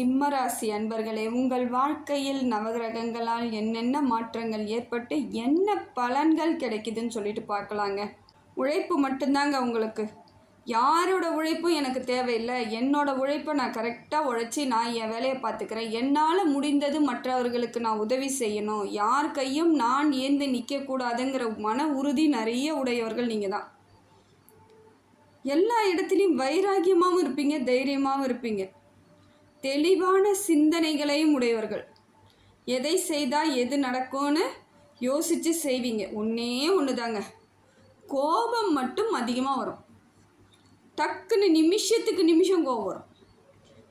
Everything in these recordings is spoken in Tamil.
சிம்மராசி அன்பர்களே உங்கள் வாழ்க்கையில் நவகிரகங்களால் என்னென்ன மாற்றங்கள் ஏற்பட்டு என்ன பலன்கள் கிடைக்குதுன்னு சொல்லிட்டு பார்க்கலாங்க. உழைப்பு மட்டும்தாங்க உங்களுக்கு. யாரோட உழைப்பும் எனக்கு தேவையில்லை. என்னோட உழைப்பை நான் கரெக்டாக உழைச்சி நான் என் வேலையை பார்த்துக்கிறேன். என்னால் முடிந்தது மற்றவர்களுக்கு நான் உதவி செய்யணும். யார் கையும் நான் ஏந்து நிற்கக்கூடாதுங்கிற மன உறுதி நிறைய உடையவர்கள் நீங்கள் தான் எல்லா இடத்துலையும் வைராகியமாகவும் இருப்பீங்க தைரியமாகவும் இருப்பீங்க. தெளிவான சிந்தனைகளையும் உடையவர்கள். எதை செய்தால் எது நடக்கும்னு யோசித்து செய்வீங்க. ஒன்றே ஒன்று தாங்க கோபம் மட்டும் அதிகமாக வரும். டக்குன்னு நிமிஷத்துக்கு நிமிஷம் கோபம் வரும்.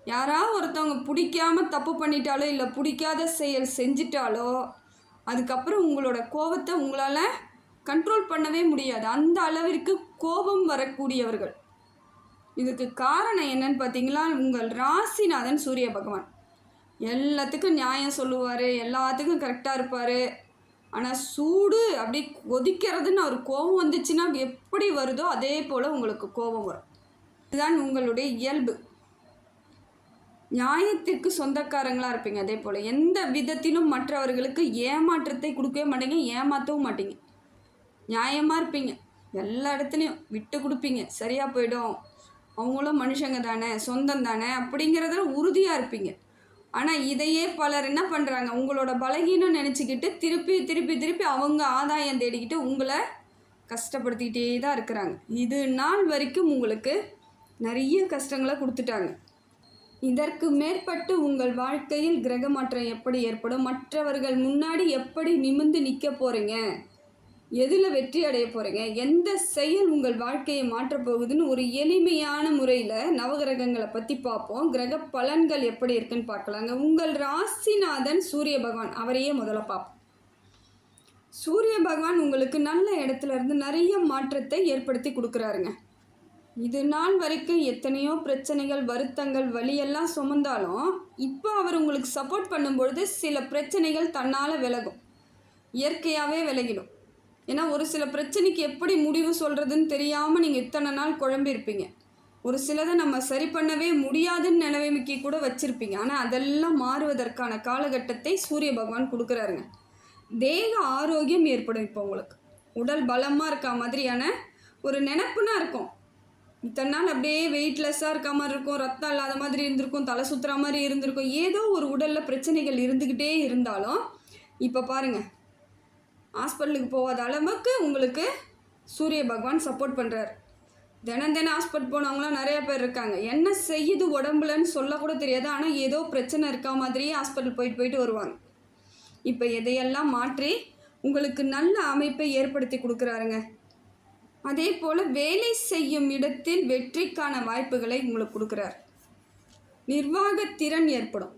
யாராவது ஒருத்தவங்க பிடிக்காம தப்பு பண்ணிட்டாலோ இல்லை பிடிக்காத செயல் செஞ்சிட்டாலோ அதுக்கப்புறம் உங்களோட கோபத்தை உங்களால் கண்ட்ரோல் பண்ணவே முடியாது. அந்த அளவிற்கு கோபம் வரக்கூடியவர்கள். இதுக்கு காரணம் என்னன்னு பார்த்தீங்களா? உங்கள் ராசிநாதன் சூரிய பகவான். எல்லாத்துக்கும் நியாயம் சொல்லுவார் எல்லாத்துக்கும் கரெக்டாக இருப்பார். ஆனால் சூடு அப்படி கொதிக்கிறதுன்னு அவர் கோபம் வந்துச்சுன்னா எப்படி வருதோ அதே போல் உங்களுக்கு கோபம் வரும். இதுதான் உங்களுடைய இயல்பு. நியாயத்திற்கு சொந்தக்காரங்களாக இருப்பீங்க அதே போல். எந்த விதத்திலும் மற்றவர்களுக்கு ஏமாற்றத்தை கொடுக்கவே மாட்டீங்க ஏமாற்றவும் மாட்டீங்க. நியாயமாக இருப்பீங்க. எல்லா இடத்துலையும் விட்டு கொடுப்பீங்க. சரியாக போயிடும். அவங்களும் மனுஷங்க தானே சொந்தம் தானே அப்படிங்கிறதுல உறுதியாக இருப்பீங்க. ஆனால் இதையே பலர் என்ன பண்ணுறாங்க உங்களோட பலகீனம் நினச்சிக்கிட்டு திருப்பி திருப்பி திருப்பி அவங்க ஆதாயம் தேடிக்கிட்டு உங்களை கஷ்டப்படுத்திக்கிட்டே தான் இருக்கிறாங்க. இது நாள் வரைக்கும் உங்களுக்கு நிறைய கஷ்டங்களை கொடுத்துட்டாங்க. இதற்கு மேற்பட்டு உங்கள் வாழ்க்கையில் கிரக மாற்றம் எப்படி ஏற்படும்? மற்றவர்கள் முன்னாடி எப்படி நிமிர்ந்து நிற்க போகிறீங்க எதில் வெற்றி அடைய போகிறீங்க எந்த செயல் உங்கள் வாழ்க்கையை மாற்றப் போகுதுன்னு ஒரு எளிமையான முறையில் நவகிரகங்களை பற்றி பார்ப்போம். கிரக பலன்கள் எப்படி இருக்குன்னு பார்க்கலாங்க. உங்கள் ராசிநாதன் சூரிய பகவான் அவரையே முதல்ல பார்ப்போம். சூரிய பகவான் உங்களுக்கு நல்ல இடத்துல இருந்து நிறைய மாற்றத்தை ஏற்படுத்தி கொடுக்குறாருங்க. இது நாள் வரைக்கும் எத்தனையோ பிரச்சனைகள் வருத்தங்கள் வலியெல்லாம் சுமந்தாலும் இப்போ அவர் உங்களுக்கு சப்போர்ட் பண்ணும்பொழுது சில பிரச்சனைகள் தன்னால் விலகும். இயற்கையாகவே விலகிடும். ஏன்னா ஒரு சில பிரச்சனைக்கு எப்படி முடிவு சொல்கிறதுன்னு தெரியாமல் நீங்கள் இத்தனை நாள் குழம்பியிருப்பீங்க. ஒரு சிலதை நம்ம சரி பண்ணவே முடியாதுன்னு நிலைமைக்கு கூட வச்சுருப்பீங்க. ஆனால் அதெல்லாம் மாறுவதற்கான காலகட்டத்தை சூரிய பகவான் கொடுக்குறாருங்க. தேக ஆரோக்கியம் ஏற்படும் இப்போ உங்களுக்கு. உடல் பலமாக இருக்க மாதிரியான ஒரு நினப்புனா இருக்கும். இத்தனை நாள் அப்படியே வெயிட்லெஸ்ஸாக இருக்க மாதிரி இருக்கும். ரத்தம் இல்லாத மாதிரி இருந்திருக்கும். தலை சுற்றுற மாதிரி இருந்திருக்கும். ஏதோ ஒரு உடலில் பிரச்சனைகள் இருந்துக்கிட்டே இருந்தாலும் இப்போ பாருங்கள் ஹாஸ்பிட்டலுக்கு போகாத அளவுக்கு உங்களுக்கு சூரிய பகவான் சப்போர்ட் பண்ணுறாரு தினம் தினம் ஹாஸ்பிட்டல் போனவங்களாம் நிறைய பேர் இருக்காங்க. என்ன செய்யுது உடம்புலன்னு சொல்லக்கூட தெரியாது. ஆனால் ஏதோ பிரச்சனை இருக்கா மாதிரியே ஹாஸ்பிட்டல் போயிட்டு போயிட்டு வருவாங்க. இப்போ எதையெல்லாம் மாற்றி உங்களுக்கு நல்ல அமைப்பை ஏற்படுத்தி கொடுக்குறாருங்க. அதே போல் வேலை செய்யும் இடத்தில் வெற்றிக்கான வாய்ப்புகளை உங்களுக்கு கொடுக்குறார். நிர்வாகத்திறன் ஏற்படும்.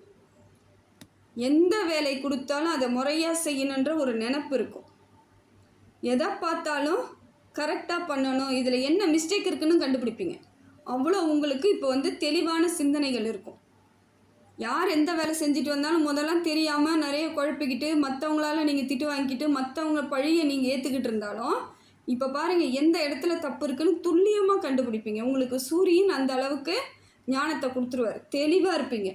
எந்த வேலை கொடுத்தாலும் அதை முறையாக செய்யணுன்ற ஒரு நினப்பு இருக்கும். எதை பார்த்தாலும் கரெக்டாக பண்ணணும். இதில் என்ன மிஸ்டேக் இருக்குன்னு கண்டுபிடிப்பீங்க. அவ்வளோ உங்களுக்கு இப்போ வந்து தெளிவான சிந்தனைகள் இருக்கும். யார் எந்த வேலை செஞ்சுட்டு வந்தாலும் முதல்ல தெரியாமல் நிறைய குழப்பிக்கிட்டு மற்றவங்களால நீங்கள் திட்டு வாங்கிக்கிட்டு மற்றவங்க பழியை நீங்கள் ஏற்றுக்கிட்டு இருந்தாலும் இப்போ பாருங்கள் எந்த இடத்துல தப்பு இருக்குன்னு துல்லியமாக கண்டுபிடிப்பீங்க. உங்களுக்கு சூரியன் அந்த அளவுக்கு ஞானத்தை கொடுத்துருவார். தெளிவாக இருப்பீங்க.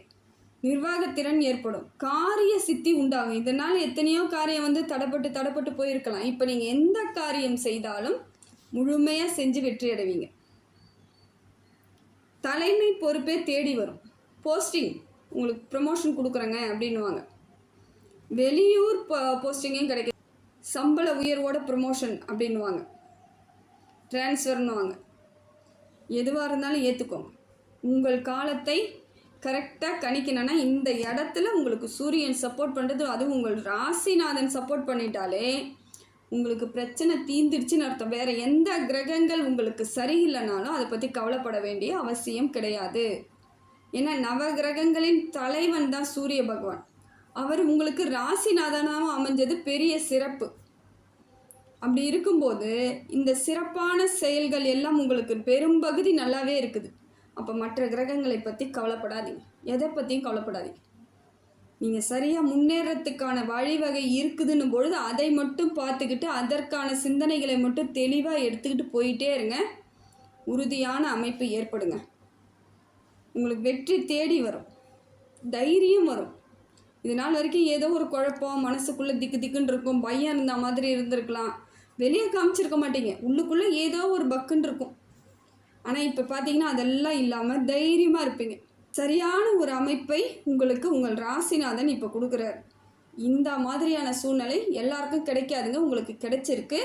நிர்வாகத்திறன் ஏற்படும். காரிய சித்தி உண்டாகும். இதனால் எத்தனையோ காரியம் வந்து தடப்பட்டு தடப்பட்டு போயிருக்கலாம். இப்போ நீங்கள் எந்த காரியம் செய்தாலும் முழுமையாக செஞ்சு வெற்றி அடைவீங்க. தலைமை பொறுப்பே தேடி வரும். போஸ்டிங் உங்களுக்கு ப்ரமோஷன் கொடுக்குறேங்க அப்படின்னுவாங்க. வெளியூர் போஸ்டிங்கையும் கிடைக்கும். சம்பள உயர்வோட ப்ரமோஷன் அப்படின்னுவாங்க. டிரான்ஸ்ஃபர்னுவாங்க எதுவாக இருந்தாலும் ஏற்றுக்கோங்க. உங்கள் காலத்தை கரெக்டாக கணிக்கணும்னா இந்த இடத்துல உங்களுக்கு சூரியன் சப்போர்ட் பண்ணுறது அதுவும் உங்கள் ராசிநாதன் சப்போர்ட் பண்ணிட்டாலே உங்களுக்கு பிரச்சனை தீந்துடுச்சுன்னு அர்த்தம். வேறு எந்த கிரகங்கள் உங்களுக்கு சரியில்லைனாலும் அதை பற்றி கவலைப்பட வேண்டிய அவசியம் கிடையாது. ஏன்னா நவகிரகங்களின் தலைவன் தான் சூரிய பகவான். அவர் உங்களுக்கு ராசிநாதனாக அமைஞ்சது பெரிய சிறப்பு. அப்படி இருக்கும்போது இந்த சிறப்பான செயல்கள் எல்லாம் உங்களுக்கு பெரும்பகுதி நல்லாவே இருக்குது. அப்போ மற்ற கிரகங்களை பற்றி கவலைப்படாதீங்க. எதை பற்றியும் கவலைப்படாதீங்க. நீங்கள் சரியாக முன்னேறத்துக்கான வழிவகை இருக்குதுன்னும் பொழுது அதை மட்டும் பார்த்துக்கிட்டு அதற்கான சிந்தனைகளை மட்டும் தெளிவாக எடுத்துக்கிட்டு போயிட்டே இருங்க. உறுதியான அமைப்பு ஏற்படுங்க. உங்களுக்கு வெற்றி தேடி வரும். தைரியம் வரும். இது நாள் வரைக்கும் ஏதோ ஒரு குழப்பம் மனசுக்குள்ளே திக்கு திக்குன்னு இருக்கும் பயம் இருந்த மாதிரி இருந்திருக்கலாம். வெளியே காமிச்சிருக்க மாட்டீங்க. உள்ளுக்குள்ளே ஏதோ ஒரு பக்குன்னு இருக்கும். ஆனால் இப்போ பார்த்தீங்கன்னா அதெல்லாம் இல்லாமல் தைரியமாக இருப்பீங்க. சரியான ஒரு அமைப்பை உங்களுக்கு உங்கள் ராசிநாதன் இப்போ கொடுக்குறாரு. இந்த மாதிரியான சூழ்நிலை எல்லாருக்கும் கிடைக்காதுங்க. உங்களுக்கு கிடைச்சிருக்கு.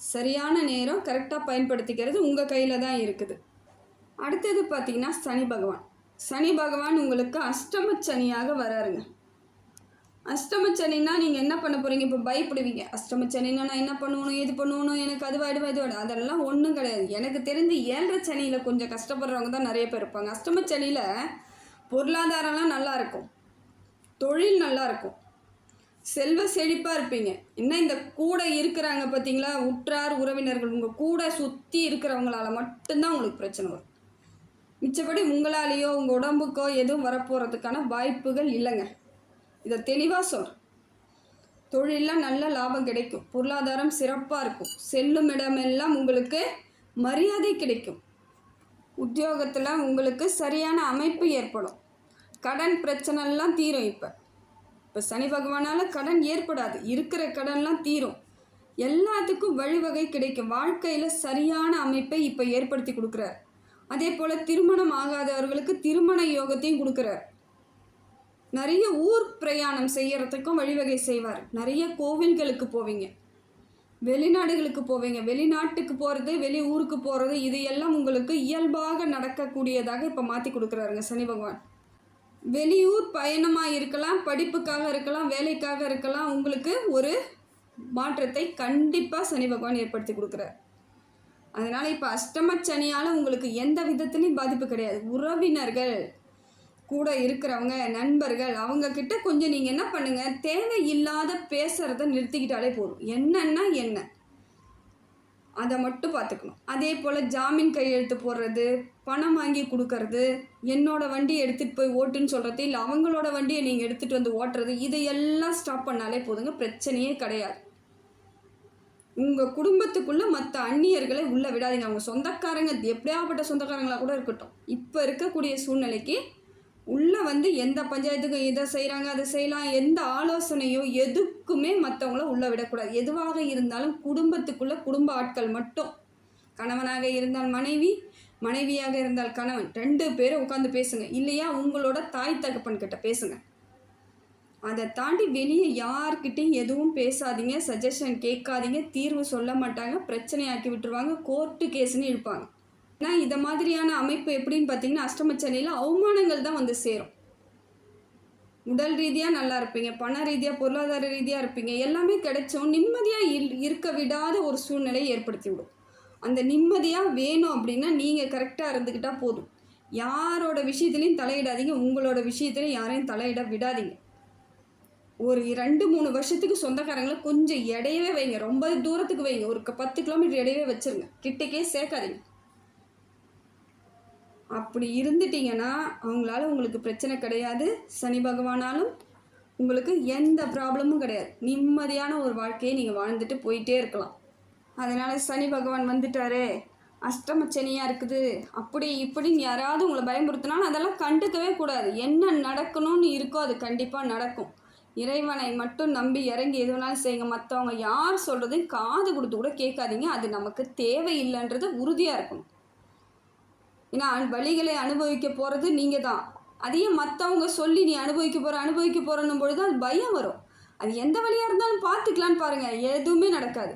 சரியான நேரம் கரெக்டாக பயன்படுத்திக்கிறது உங்கள் கையில் தான் இருக்குது. அடுத்தது பார்த்தீங்கன்னா சனி பகவான். சனி பகவான் உங்களுக்கு அஷ்டம சனியாக வராருங்க. அஷ்டம சனின்னா நீங்கள் என்ன பண்ண போகிறீங்க இப்போ பயப்படுவீங்க. அஷ்டம நான் என்ன பண்ணணும் எது பண்ணணும் எனக்கு அது வாயிடுவா இது வாயிடும் அதெல்லாம் ஒன்றும் கிடையாது. எனக்கு தெரிஞ்சு ஏழரை சனியில் கொஞ்சம் கஷ்டப்படுறவங்க தான் நிறைய பேர் இருப்பாங்க. அஷ்டம சனியில் பொருளாதாரம்லாம் நல்லாயிருக்கும் தொழில் நல்லாயிருக்கும் செல்வ செழிப்பாக இருப்பீங்க. என்ன இந்த கூட இருக்கிறாங்க பார்த்தீங்களா? உற்றார் உறவினர்கள் உங்கள் கூட சுற்றி இருக்கிறவங்களால மட்டும்தான் உங்களுக்கு பிரச்சனை வரும். மிச்சப்படி உங்களாலேயோ உங்கள் உடம்புக்கோ எதுவும் வரப்போகிறதுக்கான வாய்ப்புகள் இல்லைங்க. இதை தெளிவாக சொல். தொழிலில் நல்ல லாபம் கிடைக்கும். பொருளாதாரம் சிறப்பாக இருக்கும். செல்லும் இடமெல்லாம் உங்களுக்கு மரியாதை கிடைக்கும். உத்தியோகத்தில் உங்களுக்கு சரியான அமைப்பு ஏற்படும். கடன் பிரச்சனைலாம் தீரும் இப்போ. இப்போ சனி பகவானால் கடன் ஏற்படாது. இருக்கிற கடன்லாம் தீரும். எல்லாத்துக்கும் வழிவகை கிடைக்கும். வாழ்க்கையில் சரியான அமைப்பை இப்போ ஏற்படுத்தி கொடுக்குறார். அதே போல் திருமணம் ஆகாதவர்களுக்கு திருமண யோகத்தையும் கொடுக்குறார். நிறைய ஊர் பிரயாணம் செய்யறதுக்கும் வழிவகை செய்வார். நிறைய கோவில்களுக்கு போவீங்க. வெளிநாடுகளுக்கு போவீங்க. வெளிநாட்டுக்கு போகிறது வெளி ஊருக்கு போகிறது இது எல்லாம் உங்களுக்கு இயல்பாக நடக்கக்கூடியதாக இப்போ மாற்றி கொடுக்குறாருங்க சனி பகவான். வெளியூர் பயணமாக இருக்கலாம் படிப்புக்காக இருக்கலாம் வேலைக்காக இருக்கலாம் உங்களுக்கு ஒரு மாற்றத்தை கண்டிப்பாக சனி பகவான் ஏற்படுத்தி கொடுக்குறார். அதனால் இப்போ அஷ்டம சனியால் உங்களுக்கு எந்த விதத்துலையும் பாதிப்பு கிடையாது. உறவினர்கள் கூட இருக்கிறவங்க நண்பர்கள் அவங்க கிட்ட கொஞ்சம் நீங்கள் என்ன பண்ணுங்கள் தேவையில்லாத பேசுகிறத நிறுத்திக்கிட்டாலே போதும். என்னன்னா என்ன? அதை மட்டும் பார்த்துக்கணும். அதே போல் ஜாமீன் கையெழுத்து போடுறது பணம் வாங்கி கொடுக்கறது என்னோட வண்டியை எடுத்துகிட்டு போய் ஓட்டுன்னு சொல்கிறது இல்லை அவங்களோட வண்டியை நீங்கள் எடுத்துகிட்டு வந்து ஓட்டுறது இதையெல்லாம் ஸ்டாப் பண்ணாலே போதுங்க. பிரச்சனையே கிடையாது. உங்கள் குடும்பத்துக்குள்ளே மற்ற அந்நியர்களை உள்ளே விடாதீங்க. அவங்க சொந்தக்காரங்க எப்படியாப்பட்ட சொந்தக்காரங்களாக கூட இருக்கட்டும். இப்போ இருக்கக்கூடிய சூழ்நிலைக்கு உள்ளே வந்து எந்த பஞ்சாயத்துக்கும் இதை செய்கிறாங்க அதை செய்யலாம் எந்த ஆலோசனையோ எதுக்குமே மற்றவங்கள உள்ளே விடக்கூடாது. எதுவாக இருந்தாலும் குடும்பத்துக்குள்ளே குடும்ப ஆட்கள் மட்டும். கணவனாக இருந்தால் மனைவி மனைவியாக இருந்தால் கணவன். ரெண்டு பேரும் உட்காந்து பேசுங்க. இல்லையா உங்களோட தாய் தகப்பன் கிட்ட பேசுங்க. அதை தாண்டி வெளியே யார்கிட்டையும் எதுவும் பேசாதீங்க சஜஷன் கேட்காதீங்க தீர்வு சொல்ல மாட்டாங்க பிரச்சனையாக்கி விட்டுருவாங்க கோர்ட்டு கேஸ்ன்னு இழுப்பாங்க. ஆனால் இதை மாதிரியான அமைப்பு எப்படின்னு பார்த்தீங்கன்னா அஷ்டமச்சனையில் அவமானங்கள் தான் வந்து சேரும். உடல் ரீதியாக நல்லா இருப்பீங்க பண ரீதியாக பொருளாதார ரீதியாக இருப்பீங்க எல்லாமே கிடைச்சும் நிம்மதியாக இல் இருக்க விடாத ஒரு சூழ்நிலையை ஏற்படுத்தி விடும் அந்த நிம்மதியாக வேணும் அப்படின்னா நீங்கள் கரெக்டாக இருந்துக்கிட்டால் போதும். யாரோட விஷயத்துலையும் தலையிடாதீங்க உங்களோட விஷயத்துலையும் யாரையும் தலையிட விடாதீங்க. ஒரு ரெண்டு மூணு வருஷத்துக்கு சொந்தக்காரங்களை கொஞ்சம் இடையவே வைங்க ரொம்ப தூரத்துக்கு வைங்க ஒரு பத்து கிலோமீட்டர் இடையவே வச்சிருங்க கிட்டக்கே சேர்க்காதீங்க. அப்படி இருந்துட்டீங்கன்னா அவங்களால உங்களுக்கு பிரச்சனை கிடையாது. சனி பகவானாலும் உங்களுக்கு எந்த ப்ராப்ளமும் கிடையாது. நிம்மதியான ஒரு வாழ்க்கையை நீங்கள் வாழ்ந்துட்டு போயிட்டே இருக்கலாம். அதனால் சனி பகவான் வந்துட்டாரே அஷ்டமச்சனியாக இருக்குது. அப்படி இப்படின்னு யாராவது உங்களை பயமுறுத்தினாலும் அதெல்லாம் கண்டுக்கவே கூடாது. என்ன நடக்கணும்னு இருக்கோ அது கண்டிப்பாக நடக்கும். இறைவனை மட்டும் நம்பி இறங்கி எது வேணாலும் செய்யுங்க. மற்றவங்க யார் சொல்கிறதையும் காது கொடுத்து கூட கேட்காதீங்க. அது நமக்கு தேவையில்லைன்றது உறுதியாக இருக்கணும். ஏன்னா வழிகளை அனுபவிக்க போகிறது நீங்கள் தான் அதையும் மற்றவங்க சொல்லி நீ அனுபவிக்க போகிற அனுபவிக்க போகிறன்னும் பொழுது அது பயம் வரும். அது எந்த வழியாக இருந்தாலும் பார்த்துக்கலான்னு பாருங்கள் எதுவுமே நடக்காது.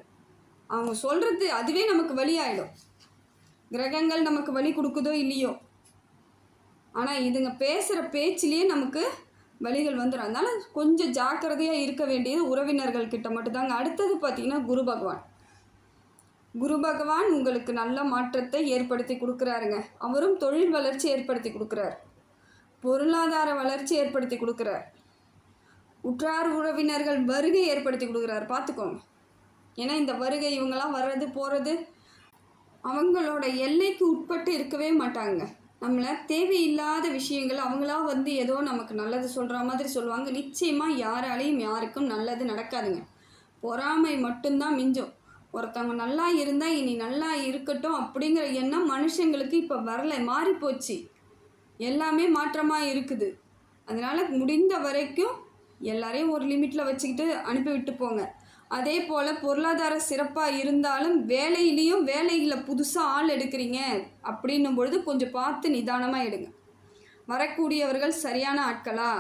அவங்க சொல்கிறது அதுவே நமக்கு வழியாயிடும். கிரகங்கள் நமக்கு வழி கொடுக்குதோ இல்லையோ. ஆனால் இதுங்க பேசுகிற பேச்சிலேயே நமக்கு வழிகள் வந்துடும் அதனால் கொஞ்சம் ஜாக்கிரதையாக இருக்க வேண்டியது உறவினர்கள் கிட்ட மட்டும்தாங்க. அடுத்தது பார்த்திங்கன்னா குரு பகவான். குரு பகவான் உங்களுக்கு நல்ல மாற்றத்தை ஏற்படுத்தி கொடுக்குறாருங்க. அவரும் தொழில் வளர்ச்சி ஏற்படுத்தி கொடுக்குறார். பொருளாதார வளர்ச்சி ஏற்படுத்தி கொடுக்குறார். உற்றார் உறவினர்கள் வருகை ஏற்படுத்தி கொடுக்குறாரு. பார்த்துக்கோங்க. ஏன்னா இந்த வருகை இவங்கெல்லாம் வர்றது போகிறது அவங்களோட எல்லைக்கு உட்பட்டு இருக்கவே மாட்டாங்க. நம்மளை தேவையில்லாத விஷயங்கள் அவங்களா வந்து ஏதோ நமக்கு நல்லது சொல்கிற மாதிரி சொல்லுவாங்க. நிச்சயமாக யாராலையும் யாருக்கும் நல்லது நடக்காதுங்க. பொறாமை மட்டும்தான் மிஞ்சும். ஒருத்தவங்க நல்லா இருந்தால் இனி நல்லா இருக்கட்டும் அப்படிங்கிற எண்ணம் மனுஷங்களுக்கு இப்போ வரல மாறி போச்சு எல்லாமே மாற்றமாக இருக்குது. அதனால் முடிந்த வரைக்கும் எல்லாரையும் ஒரு லிமிட்டில் வச்சுக்கிட்டு அனுப்பி விட்டு போங்க. அதே போல் பொருளாதார சிறப்பாக இருந்தாலும் வேலையிலையும் வேலையில் புதுசாக ஆள் எடுக்கிறீங்க அப்படின்னும் பொழுது கொஞ்சம் பார்த்து நிதானமாக எடுங்க. வரக்கூடியவர்கள் சரியான ஆட்களா?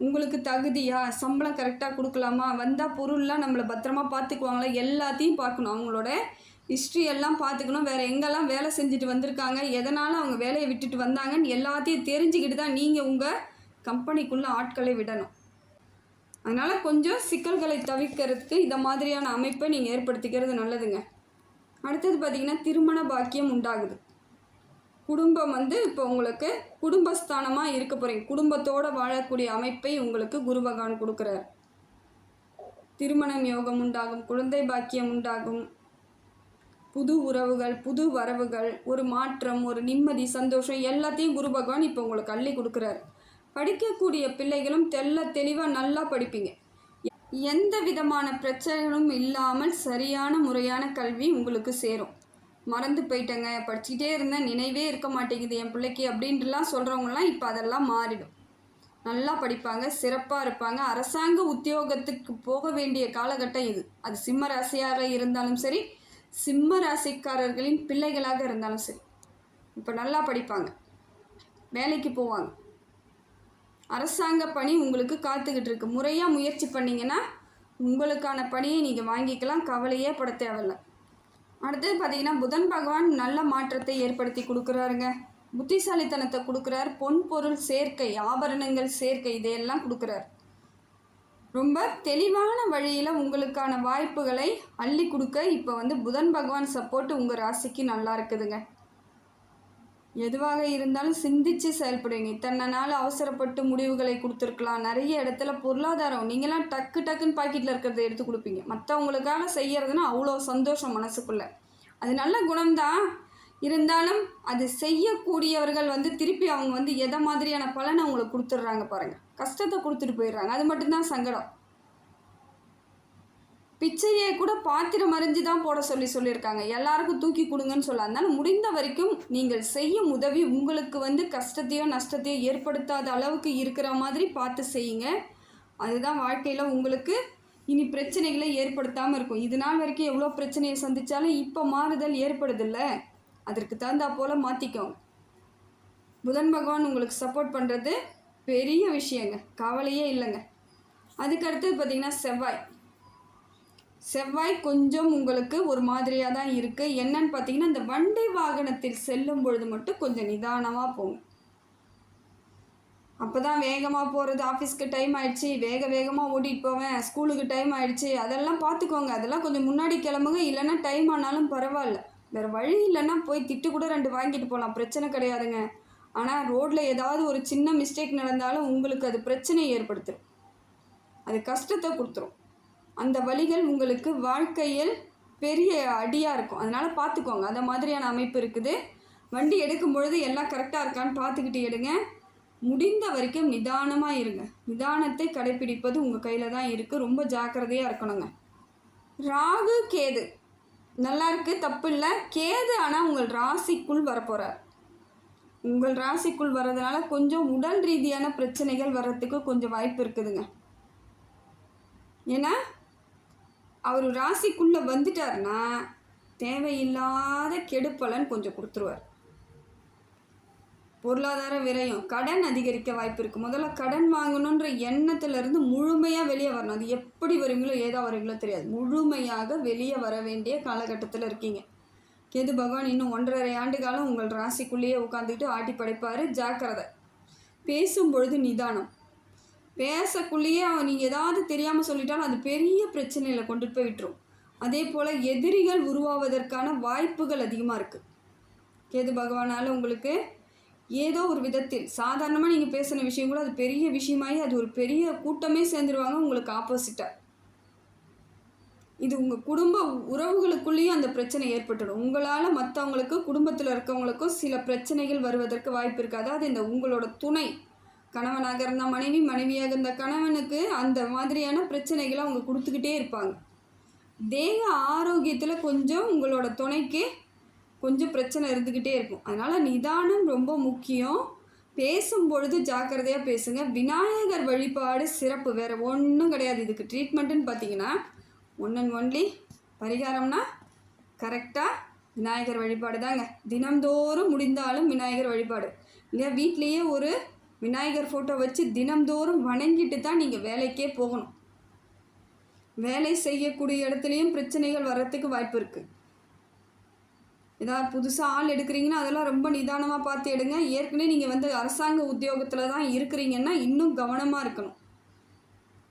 உங்களுக்கு தகுதியா? சம்பளம் கரெக்டாக கொடுக்கலாமா? வந்தால் பொருள்லாம் நம்மளை பத்திரமா பார்த்துக்குவாங்களா எல்லாத்தையும் பார்க்கணும். அவங்களோட ஹிஸ்ட்ரி எல்லாம் பார்த்துக்கணும். வேறு எங்கெல்லாம் வேலை செஞ்சுட்டு வந்திருக்காங்க? எதனால் அவங்க வேலையை விட்டுட்டு வந்தாங்கன்னு எல்லாத்தையும் தெரிஞ்சுக்கிட்டு தான் நீங்கள் உங்கள் கம்பெனிக்குள்ளே ஆட்களை விடணும். அதனால் கொஞ்சம் சிக்கல்களை தவிர்க்கிறதுக்கு இந்த மாதிரியான அமைப்பை நீங்கள் ஏற்படுத்திக்கிறது நல்லதுங்க. அடுத்தது பார்த்திங்கன்னா திருமண பாக்கியம் உண்டாகுது. குடும்பம் வந்து இப்போ உங்களுக்கு குடும்பஸ்தானமாக இருக்க போகிறீங்க குடும்பத்தோடு வாழக்கூடிய அமைப்பை உங்களுக்கு குரு பகவான் கொடுக்குறார். திருமணம் யோகம் உண்டாகும் குழந்தை பாக்கியம் உண்டாகும். புது உறவுகள் புது வரவுகள் ஒரு மாற்றம் ஒரு நிம்மதி சந்தோஷம் எல்லாத்தையும் குரு பகவான் இப்போ உங்களுக்கு அள்ளி கொடுக்குறாரு. படிக்கக்கூடிய பிள்ளைகளும் தெல்ல தெளிவாக நல்லா படிப்பீங்க. எந்த விதமான பிரச்சனைகளும் இல்லாமல் சரியான முறையான கல்வி உங்களுக்கு சேரும். மறந்து போயிட்டேங்க. படிச்சுக்கிட்டே இருந்தேன். நினைவே இருக்க மாட்டேங்குது. என் பிள்ளைக்கு அப்படின்ட்டுலாம் சொல்கிறவங்களாம் இப்போ அதெல்லாம் மாறிடும். நல்லா படிப்பாங்க. சிறப்பாக இருப்பாங்க. அரசாங்க உத்தியோகத்துக்கு போக வேண்டிய காலகட்டம் இது. அது சிம்ம ராசியாக இருந்தாலும் சரி சிம்ம ராசிக்காரர்களின் பிள்ளைகளாக இருந்தாலும் சரி. இப்போ நல்லா படிப்பாங்க. வேலைக்கு போவாங்க. அரசாங்க பணி உங்களுக்கு காத்துக்கிட்டு இருக்கு. முறையாக முயற்சி பண்ணிங்கன்னா உங்களுக்கான பணியை நீங்கள் வாங்கிக்கலாம். கவலையே பட தேவையில்ல. அடுத்தது பார்த்தீங்கன்னா புதன் பகவான் நல்ல மாற்றத்தை ஏற்படுத்தி கொடுக்குறாருங்க. புத்திசாலித்தனத்தை கொடுக்குறார். பொன் பொருள் சேர்க்கை ஆபரணங்கள் சேர்க்கை இதையெல்லாம் கொடுக்குறார். ரொம்ப தெளிவான வழியில் உங்களுக்கான வாய்ப்புகளை அள்ளி கொடுக்க இப்போ வந்து புதன் பகவான் சப்போர்ட் உங்கள் ராசிக்கு நல்லா இருக்குதுங்க. எதுவாக இருந்தாலும் சிந்திச்சு செயல்படுவீங்க இத்தனை நாள் அவசரப்பட்டு முடிவுகளை கொடுத்துருக்கலாம். நிறைய இடத்துல பொருளாதாரம் நீங்களாம் டக்கு டக்குன்னு பாக்கெட்டில் இருக்கிறத எடுத்து கொடுப்பீங்க. மற்றவங்களுக்காக செய்யறதுன்னா அவ்வளோ சந்தோஷம் மனசுக்குள்ள. அது நல்ல குணம்தான். இருந்தாலும் அது செய்யக்கூடியவர்கள் வந்து திருப்பி அவங்க வந்து எதை மாதிரியான பலனை அவங்களுக்கு கொடுத்துட்றாங்க பாருங்கள் கஷ்டத்தை கொடுத்துட்டு போயிடுறாங்க. அது மட்டும்தான் சங்கடம். பிச்சையை கூட பாத்திரம் அறிஞ்சு தான் போட சொல்லி சொல்லியிருக்காங்க. எல்லாருக்கும் தூக்கி கொடுங்கன்னு சொல்ல அதனால முடிந்த வரைக்கும் நீங்கள் செய்யும் உதவி உங்களுக்கு வந்து கஷ்டத்தையோ நஷ்டத்தையோ ஏற்படுத்தாத அளவுக்கு இருக்கிற மாதிரி பார்த்து செய்யுங்க. அதுதான் வாழ்க்கையில் உங்களுக்கு இனி பிரச்சனைகளை ஏற்படுத்தாமல் இருக்கும். இது நாள் வரைக்கும் எவ்வளோ பிரச்சனையை சந்தித்தாலும் இப்போ மாறுதல் ஏற்படுதில்ல. அதற்கு தகுந்தா போல் மாற்றிக்கும் புதன் பகவான் உங்களுக்கு சப்போர்ட் பண்ணுறது பெரிய விஷயங்க. கவலையே இல்லைங்க. அதுக்கடுத்தது பார்த்திங்கன்னா செவ்வாய். செவ்வாய் கொஞ்சம் உங்களுக்கு ஒரு மாதிரியாக தான் இருக்குது என்னன்னு பார்த்தீங்கன்னா இந்த வண்டி வாகனத்தில் செல்லும் பொழுது மட்டும் கொஞ்சம் நிதானமாக போங்க. அப்போ தான் வேகமாக போகிறது ஆஃபீஸ்க்கு டைம் ஆகிடுச்சி வேக வேகமாக ஓட்டிகிட்டு போவேன் ஸ்கூலுக்கு டைம் ஆகிடுச்சி அதெல்லாம் பார்த்துக்கோங்க. அதெல்லாம் கொஞ்சம் முன்னாடி கிளம்புங்க இல்லைன்னா டைம் ஆனாலும் பரவாயில்ல. வேறு வழி இல்லைன்னா போய் திட்டு கூட ரெண்டு வாங்கிட்டு போகலாம் பிரச்சனை கிடையாதுங்க. ஆனால் ரோட்டில் ஏதாவது ஒரு சின்ன மிஸ்டேக் நடந்தாலும் உங்களுக்கு அது பிரச்சனையை ஏற்படுத்தும் அது கஷ்டத்தை கொடுத்துரும். அந்த வழிகள் உங்களுக்கு வாழ்க்கையில் பெரிய அடியாக இருக்கும். அதனால் பார்த்துக்கோங்க அந்த மாதிரியான அமைப்பு இருக்குது. வண்டி எடுக்கும் பொழுது எல்லாம் கரெக்டாக இருக்கான்னு பார்த்துக்கிட்டு எடுங்க. முடிந்த வரைக்கும் நிதானமாக இருங்க. நிதானத்தை கடைப்பிடிப்பது உங்கள் கையில் தான் இருக்குது ரொம்ப ஜாக்கிரதையாக இருக்கணுங்க. ராகு கேது. நல்லா இருக்குது தப்பு இல்லை. கேது ஆனால் உங்கள் ராசிக்குள் வரப்போகிறார் உங்கள் ராசிக்குள் வர்றதுனால கொஞ்சம் உடல் ரீதியான பிரச்சனைகள் வர்றதுக்கு கொஞ்சம் வாய்ப்பு இருக்குதுங்க. ஏன்னா அவர் ராசிக்குள்ளே வந்துட்டார்னா தேவையில்லாத கெடுப்பலன் கொஞ்சம் கொடுத்துருவார். பொருளாதார விரயம் கடன் அதிகரிக்க வாய்ப்பு இருக்குது முதல்ல கடன் வாங்கணுன்ற எண்ணத்துலேருந்து முழுமையாக வெளியே வரணும். அது எப்படி வருவீங்களோ ஏதா வருவீங்களோ தெரியாது. முழுமையாக வெளியே வர வேண்டிய காலகட்டத்தில் இருக்கீங்க. கேது பகவான் இன்னும் ஒன்றரை ஆண்டு காலம் உங்கள் ராசிக்குள்ளேயே உட்காந்துக்கிட்டு ஆட்டி படைப்பார் ஜாக்கிரதை. பேசும் பொழுது நிதானம். பேசக்குள்ளேயே அவன் நீங்கள் ஏதாவது தெரியாமல் சொல்லிட்டாலும் அது பெரிய பிரச்சனையில் கொண்டுட்டு போய் விட்டுரும். அதே போல் எதிரிகள் உருவாவதற்கான வாய்ப்புகள் அதிகமாக இருக்குது கேது பகவானால் உங்களுக்கு ஏதோ ஒரு விதத்தில் சாதாரணமாக நீங்கள் பேசின விஷயம் கூட அது பெரிய விஷயமாகி அது ஒரு பெரிய கூட்டமே சேர்ந்துருவாங்க உங்களுக்கு ஆப்போசிட்டாக இது உங்கள் குடும்ப உறவுகளுக்குள்ளேயும் அந்த பிரச்சனை ஏற்பட்டுடும். உங்களால் மற்றவங்களுக்கு குடும்பத்தில் இருக்கவங்களுக்கும் சில பிரச்சனைகள் வருவதற்கு வாய்ப்பு இருக்காது. அது இந்த உங்களோட துணை. கணவனாக இருந்தால் மனைவி மனைவியாக இருந்த கணவனுக்கு அந்த மாதிரியான பிரச்சனைகளை அவங்க கொடுத்துக்கிட்டே இருப்பாங்க. தேக ஆரோக்கியத்தில் கொஞ்சம் உங்களோட துணைக்கு கொஞ்சம் பிரச்சனை இருந்துக்கிட்டே இருக்கும். அதனால் நிதானம் ரொம்ப முக்கியம். பேசும்பொழுது ஜாக்கிரதையாக பேசுங்க. விநாயகர் வழிபாடு சிறப்பு. வேறு ஒன்றும் கிடையாது. இதுக்கு ட்ரீட்மெண்ட்டுன்னு பார்த்தீங்கன்னா ஒன் அண்ட் ஒன்லி பரிகாரம்னா கரெக்டாக விநாயகர் வழிபாடு தாங்க தினம்தோறும் முடிந்தாலும் விநாயகர் வழிபாடு. இல்லை வீட்லேயே ஒரு விநாயகர் ஃபோட்டோ வச்சு தினம்தோறும் வணங்கிட்டு தான் நீங்கள் வேலைக்கே போகணும். வேலை செய்யக்கூடிய இடத்துலையும் பிரச்சனைகள் வர்றதுக்கு வாய்ப்பு இருக்குது ஏதாவது புதுசாக ஆள் எடுக்கிறீங்கன்னா அதெல்லாம் ரொம்ப நிதானமாக பார்த்து எடுங்க. ஏற்கனவே நீங்கள் வந்து அரசாங்க உத்தியோகத்தில் தான் இருக்கிறீங்கன்னா இன்னும் கவனமாக இருக்கணும்.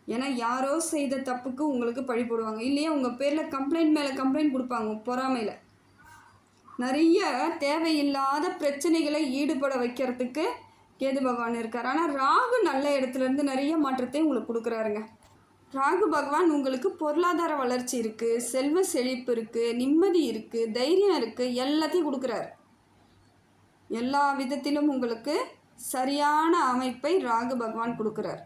ஏன்னா யாரோ செய்த தப்புக்கு உங்களுக்கு பழி போடுவாங்க. இல்லையா? உங்கள் பேரில் கம்ப்ளைண்ட் மேலே கம்ப்ளைண்ட் கொடுப்பாங்க பொறாமையில். நிறைய தேவையில்லாத பிரச்சனைகளை ஈடுபட வைக்கிறதுக்கு கேது பகவான் இருக்கார். ஆனால் ராகு நல்ல இடத்துல இருந்து நிறைய மாற்றத்தை உங்களுக்கு கொடுக்குறாருங்க. ராகு பகவான் உங்களுக்கு பொருளாதார வளர்ச்சி இருக்குது செல்வ செழிப்பு இருக்குது நிம்மதி இருக்குது தைரியம் இருக்குது எல்லாத்தையும் கொடுக்குறாரு. எல்லா விதத்திலும் உங்களுக்கு சரியான அமைப்பை ராகு பகவான் கொடுக்குறார்.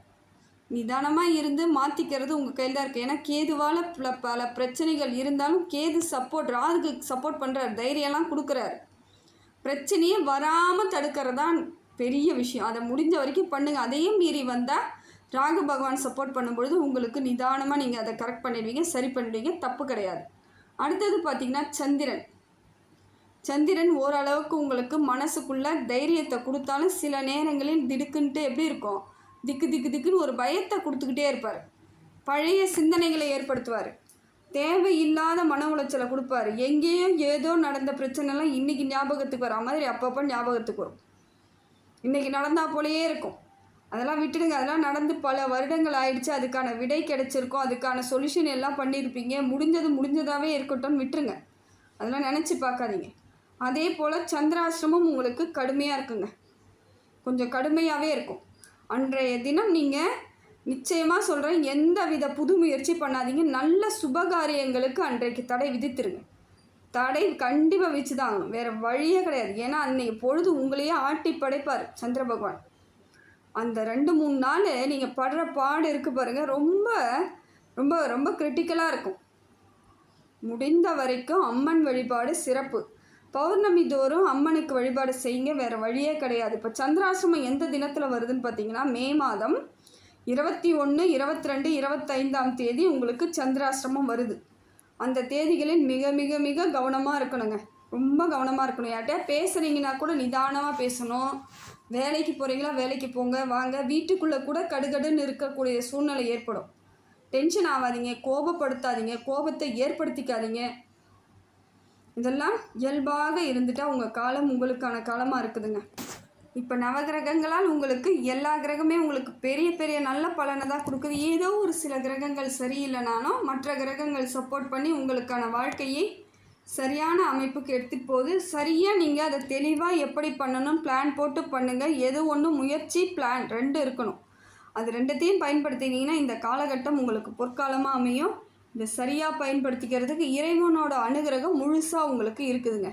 நிதானமாக இருந்து மாற்றிக்கிறது உங்கள் கையில் தான் இருக்குது ஏன்னா கேதுவால் பல பல பிரச்சனைகள் இருந்தாலும் கேது சப்போர்ட் ராகுக்கு சப்போர்ட் பண்ணுறார் தைரியம்லாம் கொடுக்குறாரு. பிரச்சனையே வராமல் தடுக்கிறது தான் பெரிய விஷயம். அதை முடிஞ்ச வரைக்கும் பண்ணுங்கள் அதையும் மீறி வந்தால் ராகு பகவான் சப்போர்ட் பண்ணும்பொழுது உங்களுக்கு நிதானமாக நீங்கள் அதை கரெக்ட் பண்ணிடுவீங்க சரி பண்ணிடுவீங்க. தப்பு கிடையாது. அடுத்தது பார்த்திங்கன்னா சந்திரன். சந்திரன் ஓரளவுக்கு உங்களுக்கு மனசுக்குள்ள தைரியத்தை கொடுத்தாலும் சில நேரங்களில் திடுக்குன்ட்டு எப்படி இருக்கும்? திக்கு திக்கு திக்குன்னு ஒரு பயத்தை கொடுத்துக்கிட்டே இருப்பார். பழைய சிந்தனைகளை ஏற்படுத்துவார். தேவையில்லாத மன உளைச்சலை கொடுப்பாரு. எங்கேயும் ஏதோ நடந்த பிரச்சனைலாம் இன்றைக்கி ஞாபகத்துக்கு வரா மாதிரி அப்பப்போ ஞாபகத்துக்கு வரும். இன்றைக்கி நடந்தால் போலயே இருக்கும். அதெல்லாம் விட்டுடுங்க. அதெல்லாம் நடந்து பல வருடங்கள் ஆயிடுச்சு. அதுக்கான விடை கிடச்சிருக்கும். அதுக்கான சொல்யூஷன் எல்லாம் பண்ணியிருப்பீங்க. முடிஞ்சது முடிஞ்சதாகவே இருக்கட்டும்னு விட்டுருங்க. அதெல்லாம் நினச்சி பார்க்காதீங்க. அதே போல் சந்திராசிரமம் உங்களுக்கு கடுமையாக இருக்குங்க. கொஞ்சம் கடுமையாகவே இருக்கும். அன்றைய தினம் நீங்கள் நிச்சயமாக சொல்கிறேன் எந்த வித புது முயற்சி பண்ணாதீங்க. நல்ல சுபகாரியங்களுக்கு அன்றைக்கு தடை விதித்துருங்க. தடை கண்டிப்பாக வச்சு தான் ஆகணும் வேறு வழியே கிடையாது. ஏன்னா அன்றைக்கி பொழுது உங்களையே ஆட்டி படைப்பார் சந்திர பகவான். அந்த ரெண்டு மூணு நாள் நீங்கள் படுற பாடு இருக்கு பாருங்கள் ரொம்ப ரொம்ப ரொம்ப கிரிட்டிக்கலாக இருக்கும். முடிந்த வரைக்கும் அம்மன் வழிபாடு சிறப்பு. பௌர்ணமி தோறும் அம்மனுக்கு வழிபாடு செய்யுங்க. வேறு வழியே கிடையாது. இப்போ சந்திராசிரமம் எந்த தினத்தில் வருதுன்னு பார்த்தீங்கன்னா மே மாதம் இருபத்தி ஒன்று இருபத்தி ரெண்டு இருபத்தைந்தாம் தேதி உங்களுக்கு சந்திராசிரமம் வருது. அந்த தேதிகளில் மிக மிக மிக கவனமாக இருக்கணுங்க. ரொம்ப கவனமாக இருக்கணும். யார்கிட்டயா பேசுகிறீங்கன்னா கூட நிதானமாக பேசணும். வேலைக்கு போகிறீங்களா வேலைக்கு போங்க வாங்க. வீட்டுக்குள்ளே கூட கடுகடுன்னு இருக்கக்கூடிய சூழ்நிலை ஏற்படும். டென்ஷன் ஆகாதீங்க கோபப்படுத்தாதீங்க கோபத்தை ஏற்படுத்திக்காதீங்க. இதெல்லாம் இயல்பாக இருந்துட்டால் உங்கள் காலம் உங்களுக்கான காலமாக இருக்குதுங்க. இப்போ நவகிரகங்களால் உங்களுக்கு எல்லா கிரகமே உங்களுக்கு பெரிய பெரிய நல்ல பலனை தான் கொடுக்குது. ஏதோ ஒரு சில கிரகங்கள் சரியில்லைனாலும் மற்ற கிரகங்கள் சப்போர்ட் பண்ணி உங்களுக்கான வாழ்க்கையை சரியான அமைப்புக்கு எடுத்துகிட்டு போகுது. சரியாக நீங்கள் அதை தெளிவாக எப்படி பண்ணணும் பிளான் போட்டு பண்ணுங்கள் எது ஒன்று முயற்சி பிளான் ரெண்டு இருக்கணும். அது ரெண்டுத்தையும் பயன்படுத்தினீங்கன்னா இந்த காலகட்டம் உங்களுக்கு பொற்காலமாக அமையும். இதை சரியாக பயன்படுத்திக்கிறதுக்கு இறைவனோட அனுகிரகம் முழுசாக உங்களுக்கு இருக்குதுங்க.